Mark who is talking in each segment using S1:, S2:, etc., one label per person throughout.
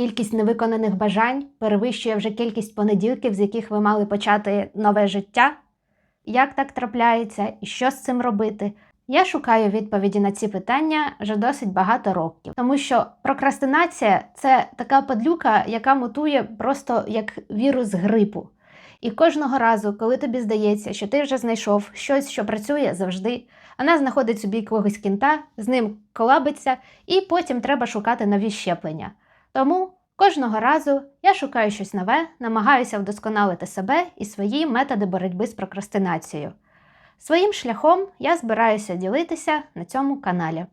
S1: кількість невиконаних бажань перевищує вже кількість понеділків, з яких ви мали почати нове життя? Як так трапляється і що з цим робити? Я шукаю відповіді на ці питання вже досить багато років, тому що прокрастинація це така падлюка, яка мутує просто як вірус грипу. І кожного разу, коли тобі здається, що ти вже знайшов щось, що працює завжди, вона знаходить собі якогось кінта, з ним колабиться, і потім треба шукати нові щеплення. Тому кожного разу я шукаю щось нове, намагаюся вдосконалити себе і свої методи боротьби з прокрастинацією. Своїм шляхом я збираюся ділитися на цьому каналі.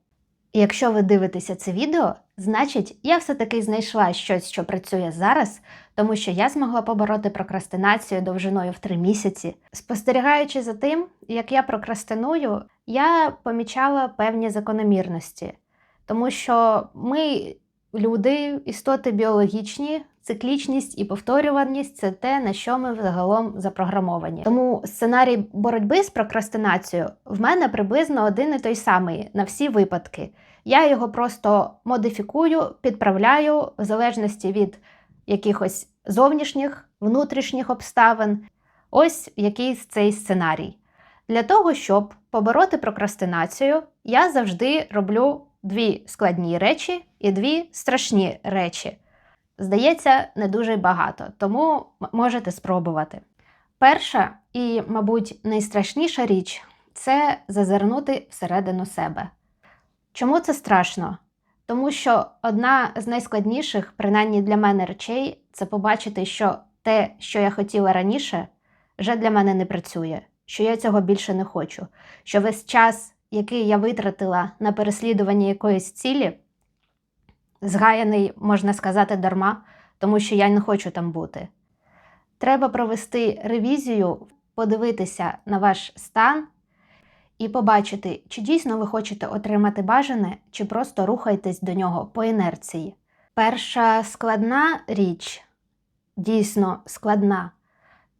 S1: І якщо ви дивитеся це відео, значить я все-таки знайшла щось, що працює зараз, тому що я змогла побороти прокрастинацію довжиною в три місяці. Спостерігаючи за тим, як я прокрастиную, я помічала певні закономірності, тому що ми, люди, істоти біологічні, циклічність і повторюваність це те, на що ми загалом запрограмовані. Тому сценарій боротьби з прокрастинацією в мене приблизно один і той самий на всі випадки. Я його просто модифікую, підправляю в залежності від якихось зовнішніх, внутрішніх обставин. Ось якийсь цей сценарій. Для того, щоб побороти прокрастинацію, я завжди роблю дві складні речі і дві страшні речі. Здається, не дуже багато, тому можете спробувати. Перша і, мабуть, найстрашніша річ це зазирнути всередину себе. Чому це страшно? Тому що одна з найскладніших, принаймні для мене, речей це побачити, що те, що я хотіла раніше, вже для мене не працює, що я цього більше не хочу, що весь час, який я витратила на переслідування якоїсь цілі, згаяний, можна сказати, дарма, тому що я не хочу там бути. Треба провести ревізію, подивитися на ваш стан і побачити, чи дійсно ви хочете отримати бажане, чи просто рухаєтесь до нього по інерції. Перша складна річ, дійсно складна,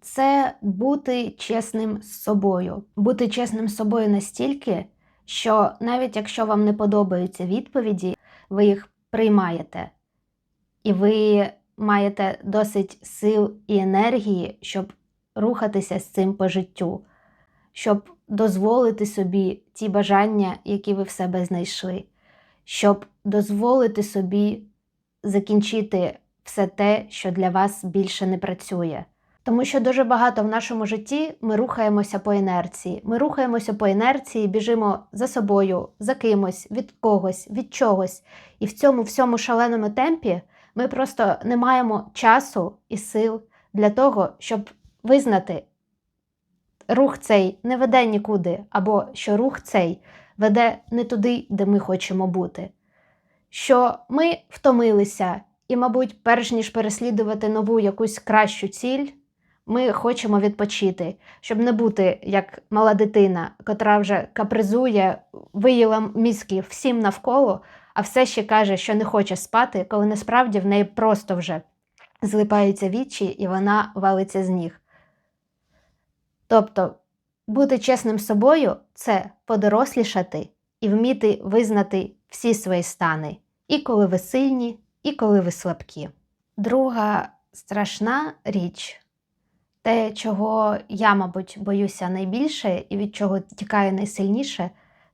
S1: це бути чесним з собою. Бути чесним з собою настільки, що навіть якщо вам не подобаються відповіді, ви їх приймаєте. І ви маєте досить сил і енергії, щоб рухатися з цим по життю, щоб дозволити собі ті бажання, які ви в себе знайшли, щоб дозволити собі закінчити все те, що для вас більше не працює. Тому що дуже багато в нашому житті ми рухаємося по інерції. Ми рухаємося по інерції, біжимо за собою, за кимось, від когось, від чогось. І в цьому всьому шаленому темпі ми просто не маємо часу і сил для того, щоб визнати, рух цей не веде нікуди, або що рух цей веде не туди, де ми хочемо бути. Що ми втомилися, і, мабуть, перш ніж переслідувати нову якусь кращу ціль, ми хочемо відпочити, щоб не бути як мала дитина, котра вже капризує, виїла мізки всім навколо, а все ще каже, що не хоче спати, коли насправді в неї просто вже злипаються вічі і вона валиться з ніг. Тобто, бути чесним собою це подорослішати і вміти визнати всі свої стани, і коли ви сильні, і коли ви слабкі. Друга страшна річ те, чого я, мабуть, боюся найбільше і від чого тікаю найсильніше,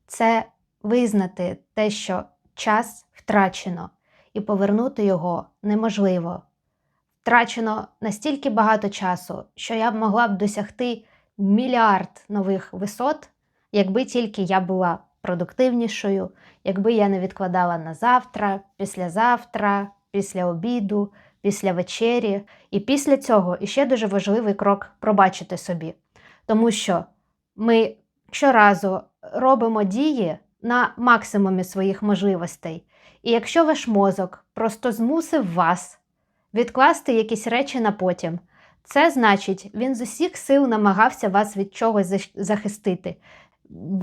S1: це визнати те, що час втрачено, і повернути його неможливо. Втрачено настільки багато часу, що я б могла б досягти мільярд нових висот, якби тільки я була продуктивнішою, якби я не відкладала на завтра, післязавтра, після обіду, після вечері. І після цього іще дуже важливий крок пробачити собі. Тому що ми щоразу робимо дії на максимумі своїх можливостей. І якщо ваш мозок просто змусив вас відкласти якісь речі на потім, це значить, він з усіх сил намагався вас від чогось захистити,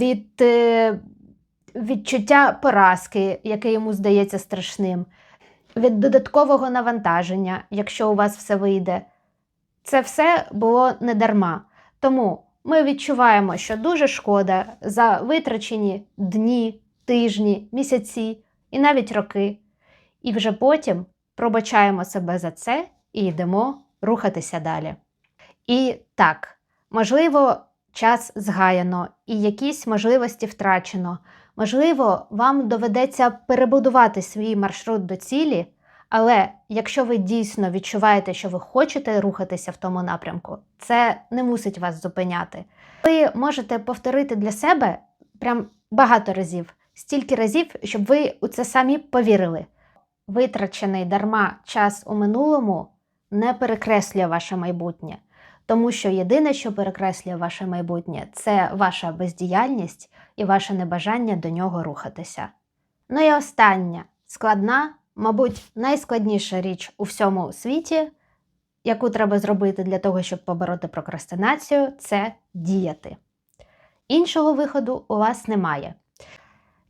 S1: від е, відчуття поразки, яке йому здається страшним, від додаткового навантаження, якщо у вас все вийде. Це все було не дарма. Тому ми відчуваємо, що дуже шкода за витрачені дні, тижні, місяці і навіть роки. І вже потім пробачаємо себе за це і йдемо рухатися далі. І так, можливо, час згаяно і якісь можливості втрачено. Можливо, вам доведеться перебудувати свій маршрут до цілі, але якщо ви дійсно відчуваєте, що ви хочете рухатися в тому напрямку, це не мусить вас зупиняти. Ви можете повторити для себе прям багато разів, стільки разів, щоб ви у це самі повірили. Витрачений дарма час у минулому не перекреслює ваше майбутнє, тому що єдине, що перекреслює ваше майбутнє, це ваша бездіяльність і ваше небажання до нього рухатися. Ну і остання складна, мабуть, найскладніша річ у всьому світі, яку треба зробити для того, щоб побороти прокрастинацію, це діяти. Іншого виходу у вас немає.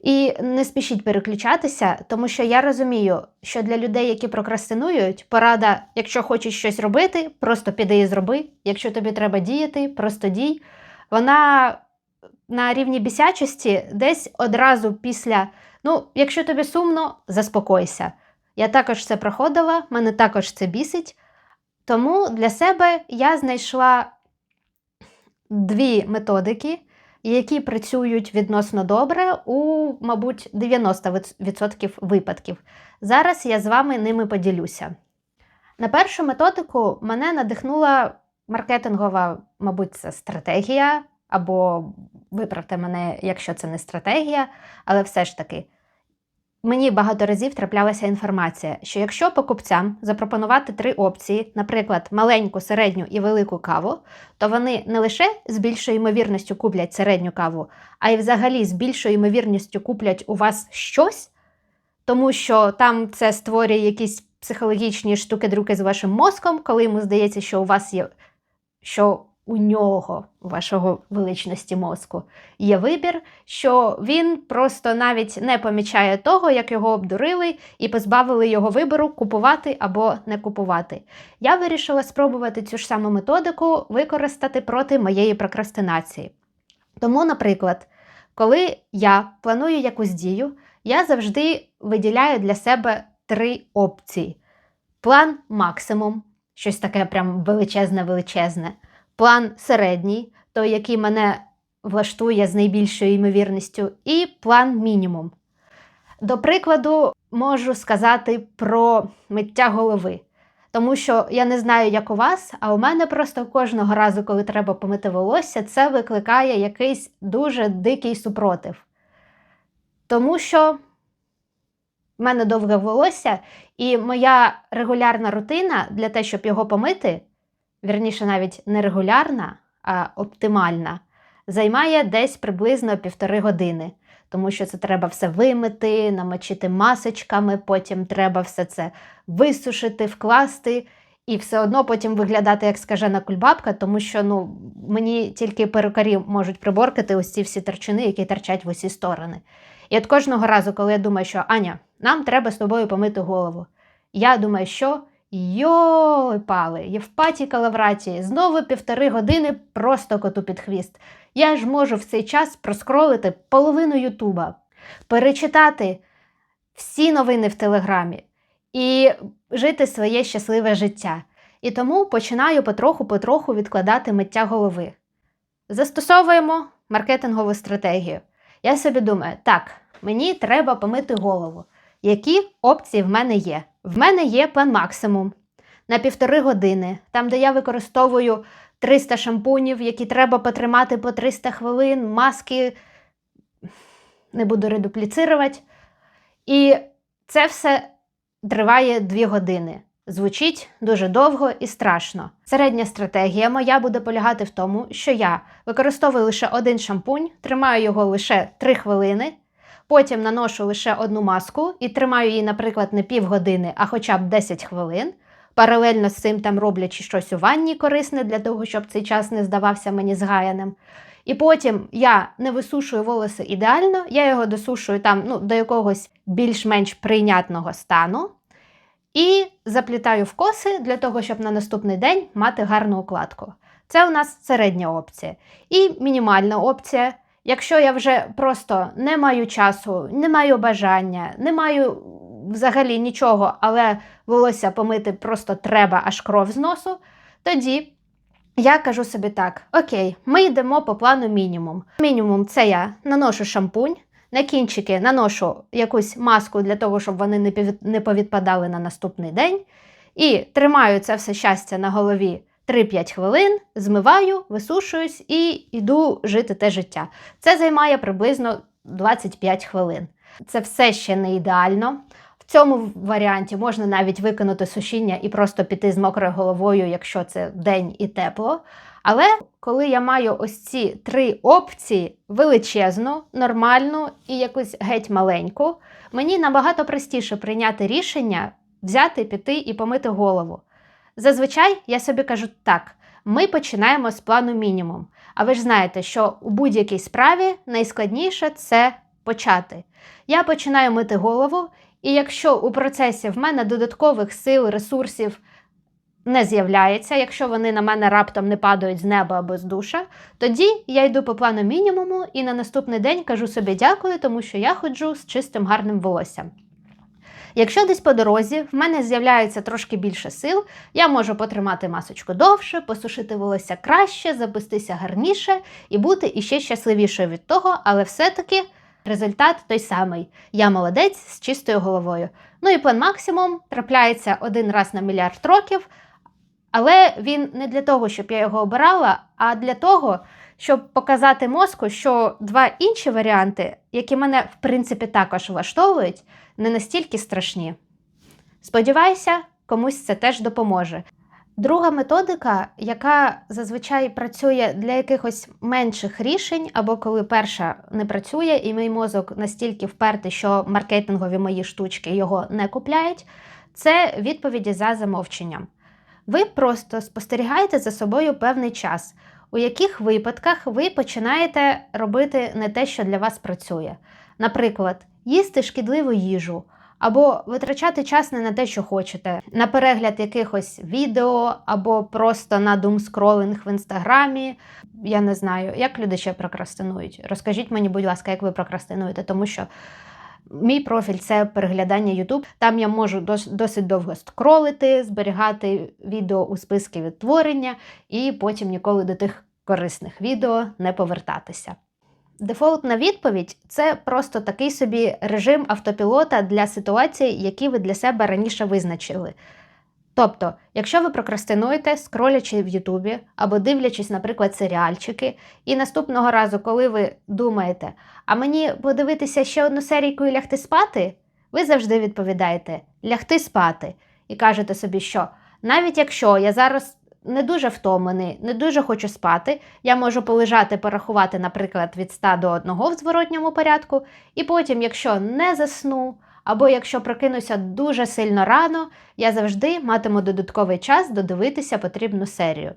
S1: І не спішіть переключатися, тому що я розумію, що для людей, які прокрастинують, порада, якщо хочеш щось робити, просто піди і зроби. Якщо тобі треба діяти, просто дій. Вона на рівні бісячості десь одразу після, ну, якщо тобі сумно, заспокойся. Я також це проходила, мене також це бісить. Тому для себе я знайшла дві методики, які працюють відносно добре у, мабуть, 90% випадків. Зараз я з вами ними поділюся. На першу методику мене надихнула маркетингова, мабуть, це стратегія, або виправте мене, якщо це не стратегія, але все ж таки. Мені багато разів траплялася інформація, що якщо покупцям запропонувати три опції, наприклад, маленьку, середню і велику каву, то вони не лише з більшою ймовірністю куплять середню каву, а й взагалі з більшою ймовірністю куплять у вас щось, тому що там це створює якісь психологічні штуки-друки з вашим мозком, коли йому здається, що у вас є що у нього, вашого величності мозку, є вибір, що він просто навіть не помічає того, як його обдурили і позбавили його вибору купувати або не купувати. Я вирішила спробувати цю ж саму методику використати проти моєї прокрастинації. Тому, наприклад, коли я планую якусь дію, я завжди виділяю для себе три опції: план максимум, щось таке прям величезне-величезне план середній, той, який мене влаштує з найбільшою ймовірністю, і план мінімум. До прикладу, можу сказати про миття голови. Тому що я не знаю, як у вас, а у мене просто кожного разу, коли треба помити волосся, це викликає якийсь дуже дикий супротив. Тому що в мене довге волосся, і моя регулярна рутина для того, щоб його помити, вірніше навіть не регулярна, а оптимальна, займає десь приблизно півтори години. Тому що це треба все вимити, намочити масочками, потім треба все це висушити, вкласти, і все одно потім виглядати як скажена кульбабка, тому що ну, мені тільки перукарі можуть приборкати ось ці всі торчини, які торчать в усі сторони. І от кожного разу, коли я думаю, що Аня, нам треба з тобою помити голову, я думаю, що Йой, пали, Євпатій Калавраті, знову півтори години просто коту під хвіст. Я ж можу в цей час проскролити половину Ютуба, перечитати всі новини в Телеграмі і жити своє щасливе життя. І тому починаю потроху-потроху відкладати миття голови. Застосовуємо маркетингову стратегію. Я собі думаю, так, мені треба помити голову. Які опції в мене є? В мене є план максимум на півтори години, там, де я використовую 300 шампунів, які треба потримати по 300 хвилин, маски не буду редупліцирувати. І це все триває 2 години. Звучить дуже довго і страшно. Середня стратегія моя буде полягати в тому, що я використовую лише один шампунь, тримаю його лише 3 хвилини. Потім наношу лише одну маску і тримаю її, наприклад, не півгодини, а хоча б 10 хвилин. Паралельно з цим там роблячи щось у ванні корисне для того, щоб цей час не здавався мені згаяним. І потім я не висушую волоси ідеально, я його досушую там ну, до якогось більш-менш прийнятного стану. І заплітаю в коси для того, щоб на наступний день мати гарну укладку. Це у нас середня опція. І мінімальна опція. Якщо я вже просто не маю часу, не маю бажання, не маю взагалі нічого, але волосся помити просто треба аж кров з носу, тоді я кажу собі так: окей, ми йдемо по плану мінімум. Мінімум це я наношу шампунь, на кінчики наношу якусь маску для того, щоб вони не повідпадали на наступний день. І тримаю це все щастя на голові 3-5 хвилин, змиваю, висушуюсь і йду жити те життя. Це займає приблизно 25 хвилин. Це все ще не ідеально. В цьому варіанті можна навіть виконати сушіння і просто піти з мокрою головою, якщо це день і тепло. Але коли я маю ось ці три опції: величезну, нормальну і якусь геть маленьку, мені набагато простіше прийняти рішення взяти, піти і помити голову. Зазвичай я собі кажу так: ми починаємо з плану мінімум. А ви ж знаєте, що у будь-якій справі найскладніше це почати. Я починаю мити голову, і якщо у процесі в мене додаткових сил, ресурсів не з'являється, якщо вони на мене раптом не падають з неба або з душа, тоді я йду по плану мінімуму і на наступний день кажу собі дякую, тому що я ходжу з чистим гарним волоссям. Якщо десь по дорозі в мене з'являється трошки більше сил, я можу потримати масочку довше, посушити волосся краще, запустися гарніше і бути іще щасливішою від того, але все-таки результат той самий. Я молодець з чистою головою. Ну і план максимум трапляється один раз на мільярд років, але він не для того, щоб я його обирала, а для того, щоб показати мозку, що два інші варіанти, які мене в принципі також влаштовують, не настільки страшні. Сподіваюся, комусь це теж допоможе. Друга методика, яка зазвичай працює для якихось менших рішень, або коли перша не працює, і мій мозок настільки впертий, що маркетингові мої штучки його не купляють, це відповіді за замовченням. Ви просто спостерігаєте за собою певний час, у яких випадках ви починаєте робити не те, що для вас працює. Наприклад, їсти шкідливу їжу, або витрачати час не на те, що хочете, на перегляд якихось відео, або просто на думскролинг в інстаграмі. Я не знаю, як люди ще прокрастинують. Розкажіть мені, будь ласка, як ви прокрастинуєте, тому що. Мій профіль це переглядання YouTube. Там я можу досить довго скролити, зберігати відео у списки відтворення і потім ніколи до тих корисних відео не повертатися. Дефолтна відповідь це просто такий собі режим автопілота для ситуацій, які ви для себе раніше визначили. Тобто, якщо ви прокрастинуєте, скролячи в Ютубі або дивлячись, наприклад, серіальчики, і наступного разу, коли ви думаєте, а мені подивитися ще одну серійку і лягти спати, ви завжди відповідаєте лягти спати і кажете собі, що навіть якщо я зараз не дуже втомлений, не дуже хочу спати, я можу полежати, порахувати, наприклад, від 100 до 1 в зворотньому порядку, і потім, якщо не засну, або якщо прокинуся дуже сильно рано, я завжди матиму додатковий час додивитися потрібну серію.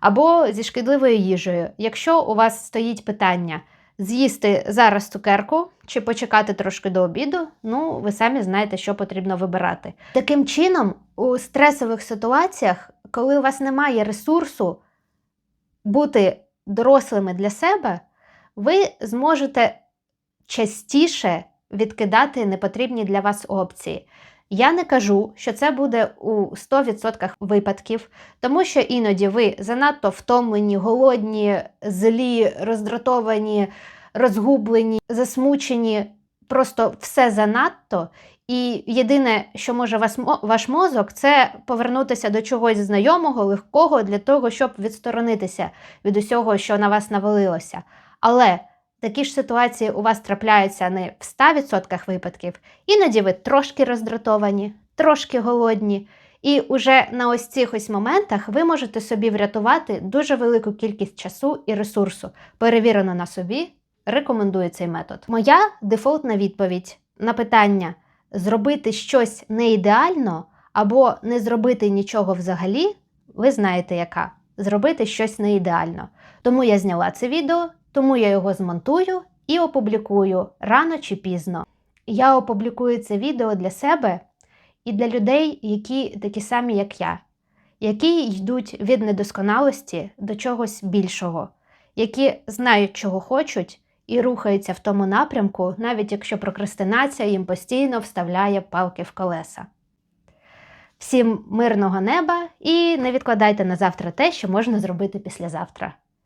S1: Або зі шкідливою їжею. Якщо у вас стоїть питання з'їсти зараз цукерку чи почекати трошки до обіду, ну ви самі знаєте, що потрібно вибирати. Таким чином, у стресових ситуаціях, коли у вас немає ресурсу бути дорослими для себе, ви зможете частіше відкидати непотрібні для вас опції. Я не кажу, що це буде у 100% випадків, тому що іноді ви занадто втомлені, голодні, злі, роздратовані, розгублені, засмучені, просто все занадто. І єдине, що може вас, ваш мозок, це повернутися до чогось знайомого, легкого для того, щоб відсторонитися від усього, що на вас навалилося. Але такі ж ситуації у вас трапляються не в 100% випадків. Іноді ви трошки роздратовані, трошки голодні. І уже на ось цих ось моментах ви можете собі врятувати дуже велику кількість часу і ресурсу. Перевірено на собі, рекомендую цей метод. Моя дефолтна відповідь на питання зробити щось не ідеально або не зробити нічого взагалі, ви знаєте яка. Зробити щось не ідеально. Тому я зняла це відео, тому я його змонтую і опублікую рано чи пізно. Я опублікую це відео для себе і для людей, які такі самі, як я, які йдуть від недосконалості до чогось більшого, які знають, чого хочуть, і рухається в тому напрямку, навіть якщо прокрастинація їм постійно вставляє палки в колеса. Всім мирного неба і не відкладайте на завтра те, що можна зробити післязавтра.